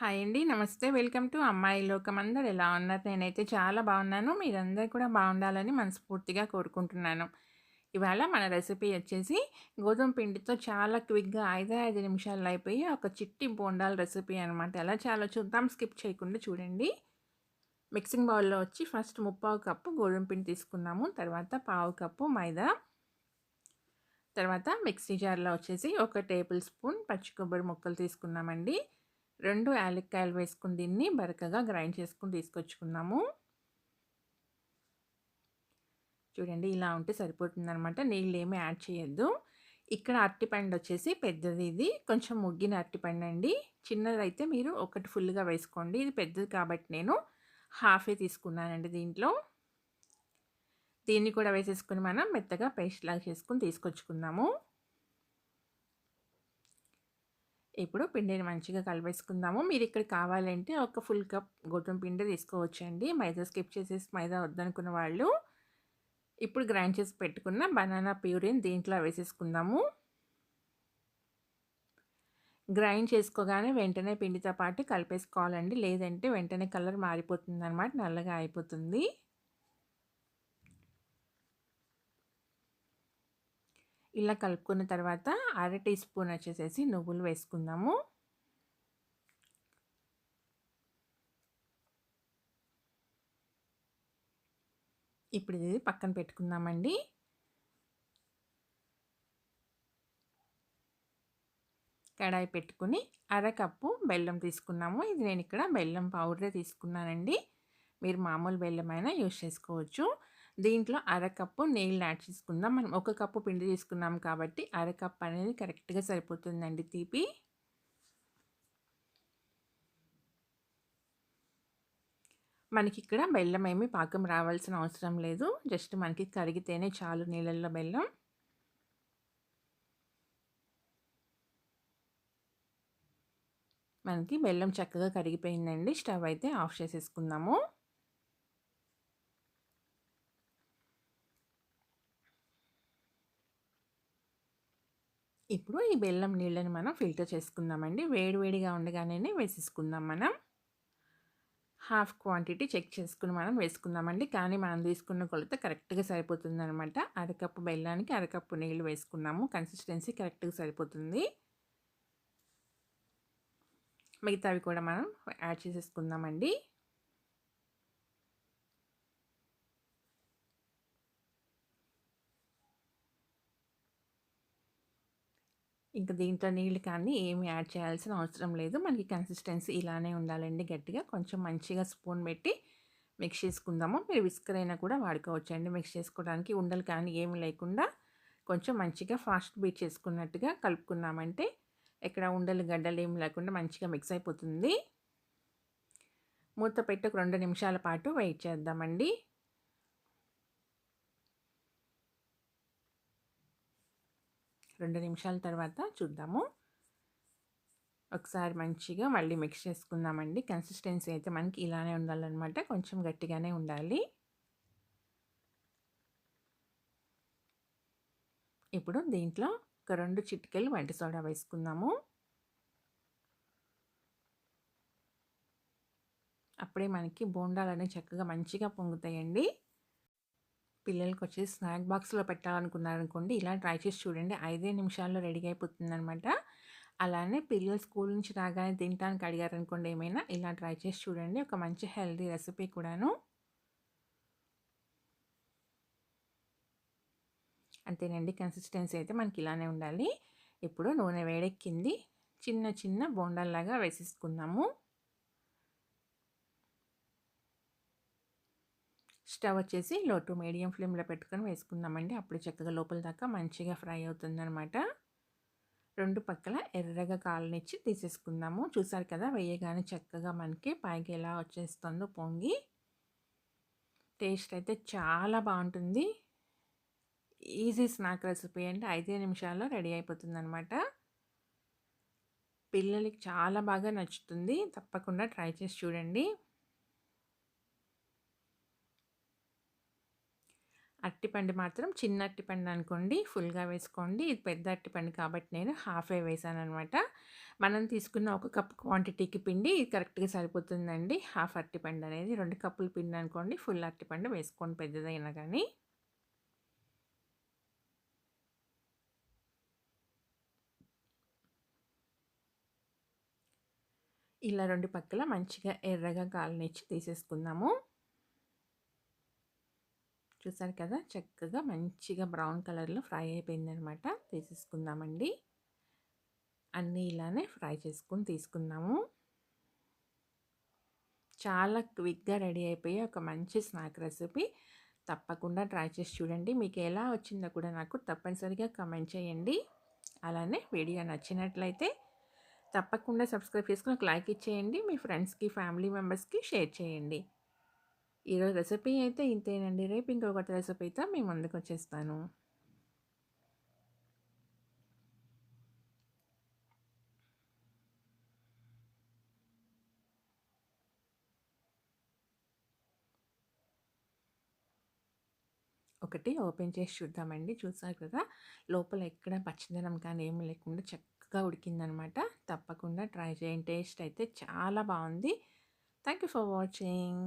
Hi అండి. నమస్తే. Welcome to అమ్మాయి లోకం. అందరు ఎలా ఉన్నారు? నేనైతే చాలా బాగున్నాను. మీరందరూ కూడా బాగుండాలని మనస్ఫూర్తిగా కోరుకుంటున్నాను. ఇవాళ మన రెసిపీ వచ్చేసి గోధుమ పిండితో చాలా క్విక్‌గా ఐదు ఐదు నిమిషాలు అయిపోయి ఒక చిట్టి బోండాల రెసిపీ అనమాట. ఎలా చాలా చూద్దాం. స్కిప్ చేయకుండా చూడండి. మిక్సింగ్ బౌల్‌లో వచ్చి ఫస్ట్ ముప్పావు కప్పు గోధుమ పిండి తీసుకున్నాము. తర్వాత పావు కప్పు మైదా. తర్వాత మిక్సీ జార్‌లో వచ్చేసి ఒక టేబుల్ స్పూన్ పచ్చి కొబ్బరి ముక్కలు తీసుకున్నామండి. రెండు యాలక్కాయలు వేసుకుని దీన్ని బరకగా గ్రైండ్ చేసుకుని తీసుకొచ్చుకున్నాము. చూడండి ఇలా ఉంటే సరిపోతుందనమాట. నీళ్ళేమి యాడ్ చేయొద్దు. ఇక్కడ అరటిపండు వచ్చేసి పెద్దది ఇది. కొంచెం ముగ్గిన అరటిపండండి. చిన్నదైతే మీరు ఒకటి ఫుల్‌గా వేసుకోండి. ఇది పెద్దది కాబట్టి నేను హాఫే తీసుకున్నానండి దీంట్లో. దీన్ని కూడా వేసేసుకుని మనం మెత్తగా పేస్ట్ లాగా చేసుకొని తీసుకొచ్చుకుందాము. ఇప్పుడు పిండిని మంచిగా కలిపేసుకుందాము. మీరు ఇక్కడ కావాలంటే ఒక ఫుల్ కప్ గోధుమ పిండి తీసుకోవచ్చండి. మైదా స్కిప్ చేసేసి మైదా వద్దనుకున్న వాళ్ళు ఇప్పుడు గ్రైండ్ చేసి పెట్టుకున్న బనానా ప్యూరీని దీంట్లో వేసేసుకుందాము. గ్రైండ్ చేసుకోగానే వెంటనే పిండితో పాటు కలిపేసుకోవాలండి. లేదంటే వెంటనే కలర్ మారిపోతుంది అన్నమాట నల్లగా అయిపోతుంది. ఇలా కలుపుకున్న తర్వాత అర టీ స్పూన్ వచ్చేసేసి నువ్వులు వేసుకుందాము. ఇప్పుడు ఇది పక్కన పెట్టుకుందామండి. కడాయి పెట్టుకొని అరకప్పు బెల్లం తీసుకున్నాము. ఇది నేను ఇక్కడ బెల్లం పౌడరే తీసుకున్నానండి. మీరు మామూలు బెల్లమైనా యూజ్ చేసుకోవచ్చు. దీంట్లో అరకప్పు నీళ్ళు యాడ్ చేసుకుందాం. మనం ఒక కప్పు పిండి తీసుకున్నాం కాబట్టి అరకప్పు అనేది కరెక్ట్‌గా సరిపోతుందండి తీపి. మనకి ఇక్కడ బెల్లం ఏమి పాకం రావాల్సిన అవసరం లేదు. జస్ట్ మనకి కరిగితేనే చాలు నీళ్ళల్లో బెల్లం. మనకి బెల్లం చక్కగా కరిగిపోయిందండి. స్టవ్ అయితే ఆఫ్ చేసేసుకుందాము. ఇప్పుడు ఈ బెల్లం నీళ్ళని మనం ఫిల్టర్ చేసుకుందామండి. వేడివేడిగా ఉండగానే వేసేసుకుందాం మనం. హాఫ్ క్వాంటిటీ చెక్ చేసుకుని మనం వేసుకుందామండి. కానీ మనం తీసుకున్న కొలత కరెక్ట్‌గా సరిపోతుందనమాట. అరకప్పు బెల్లానికి అరకప్పు నీళ్ళు వేసుకున్నాము. కన్సిస్టెన్సీ కరెక్ట్‌గా సరిపోతుంది. మిగతావి కూడా మనం యాడ్ చేసేసుకుందామండి. ఇంక దీంట్లో నీళ్ళు కానీ ఏమి యాడ్ చేయాల్సిన అవసరం లేదు. మనకి కన్సిస్టెన్సీ ఇలానే ఉండాలండి గట్టిగా. కొంచెం మంచిగా స్పూన్ పెట్టి మిక్స్ చేసుకుందాము. మీరు విస్కర్ అయినా కూడా వాడుకోవచ్చండి మిక్స్ చేసుకోవడానికి. ఉండలు కానీ ఏమి లేకుండా కొంచెం మంచిగా ఫాస్ట్ బీట్ చేసుకున్నట్టుగా కలుపుకున్నామంటే ఎక్కడ ఉండలు, గడ్డలు ఏమి లేకుండా మంచిగా మిక్స్ అయిపోతుంది. మూత పెట్టి ఒక రెండు నిమిషాల పాటు వెయిట్ చేద్దామండి. రెండు నిమిషాల తర్వాత చూద్దాము. ఒకసారి మంచిగా మళ్ళీ మిక్స్ చేసుకుందామండి. కన్సిస్టెన్సీ అయితే మనకి ఇలానే ఉండాలన్నమాట కొంచెం గట్టిగానే ఉండాలి. ఇప్పుడు దీంట్లో ఒక రెండు చిటికెలు వంటి సోడా వేసుకుందాము. అప్పుడే మనకి బోండాలనేవి చక్కగా మంచిగా పొంగుతాయండి. పిల్లలకి వచ్చి స్నాక్ బాక్స్‌లో పెట్టాలనుకున్నారనుకోండి, ఇలా ట్రై చేసి చూడండి. ఐదే నిమిషాల్లో రెడీ అయిపోతుందనమాట. అలానే పిల్లలు స్కూల్ నుంచి రాగానే తినడానికి అడిగారనుకోండి ఏమైనా, ఇలా ట్రై చేసి చూడండి. ఒక మంచి హెల్దీ రెసిపీ కూడాను. అంతేనండి. కన్సిస్టెన్సీ అయితే మనకి ఇలానే ఉండాలి. ఇప్పుడు నూనె వేడెక్కింది. చిన్న చిన్న బోండాల్లాగా వేసేసుకుందాము. స్టవ్ వచ్చేసి లో టు మీడియం ఫ్లేమ్‌లో పెట్టుకొని వేసుకుందామండి. అప్పుడు చక్కగా లోపల దాకా మంచిగా ఫ్రై అవుతుందనమాట. రెండు పక్కల ఎర్రగా కాలనిచ్చి తీసేసుకుందాము. చూసారు కదా వేయగానే చక్కగా మనకి పైకి ఎలా వచ్చేస్తుందో పొంగి. టేస్ట్ అయితే చాలా బాగుంటుంది ఈజీ స్నాక్ రెసిపీ అంటే ఐదే నిమిషాల్లో రెడీ అయిపోతుందనమాట. పిల్లలకి చాలా బాగా నచ్చుతుంది. తప్పకుండా ట్రై చేసి చూడండి. అరటిపండు మాత్రం చిన్న అరటిపండు అనుకోండి ఫుల్‌గా వేసుకోండి. ఇది పెద్ద అరటిపండు కాబట్టి నేను హాఫే అనమాట మనం తీసుకున్న ఒక కప్ క్వాంటిటీకి పిండి ఇది కరెక్ట్‌గా సరిపోతుందండి. హాఫ్ అరటిపండు అనేది రెండు కప్పులు పిండి అనుకోండి. ఫుల్ అరటిపండు వేసుకోండి పెద్దదైనా కానీ ఇలా రెండు పక్కల మంచిగా ఎర్రగా కాలనిచ్చి తీసేసుకుందాము. చూసారు కదా! చక్కగా మంచిగా బ్రౌన్ కలర్‌లో ఫ్రై అయిపోయిందనమాట. తీసేసుకుందామండి. అన్నీ ఇలానే ఫ్రై చేసుకొని తీసుకుందాము. చాలా క్విక్‌గా రెడీ అయిపోయే ఒక మంచి స్నాక్ రెసిపీ. తప్పకుండా ట్రై చేసి చూడండి. మీకు ఎలా వచ్చిందో కూడా నాకు తప్పనిసరిగా కామెంట్ చేయండి. అలానే వీడియో నచ్చినట్లయితే తప్పకుండా సబ్స్క్రైబ్ చేసుకొని ఒక లైక్ ఇచ్చేయండి. మీ ఫ్రెండ్స్‌కి, ఫ్యామిలీ మెంబర్స్‌కి షేర్ చేయండి. ఈరోజు రెసిపీ అయితే ఇంతేనండి. రేపు ఇంకో కొత్త రెసిపీతో మీ ముందుకొచ్చేస్తాను. ఒకటి ఓపెన్ చేసి చూద్దామండి. చూసారు కదా! లోపల ఎక్కడ పచ్చదనం కానీ ఏమి లేకుండా చక్కగా ఉడికిందనమాట. తప్పకుండా ట్రై చేయండి. టేస్ట్ అయితే చాలా బాగుంది థ్యాంక్ యూ ఫర్ వాచింగ్.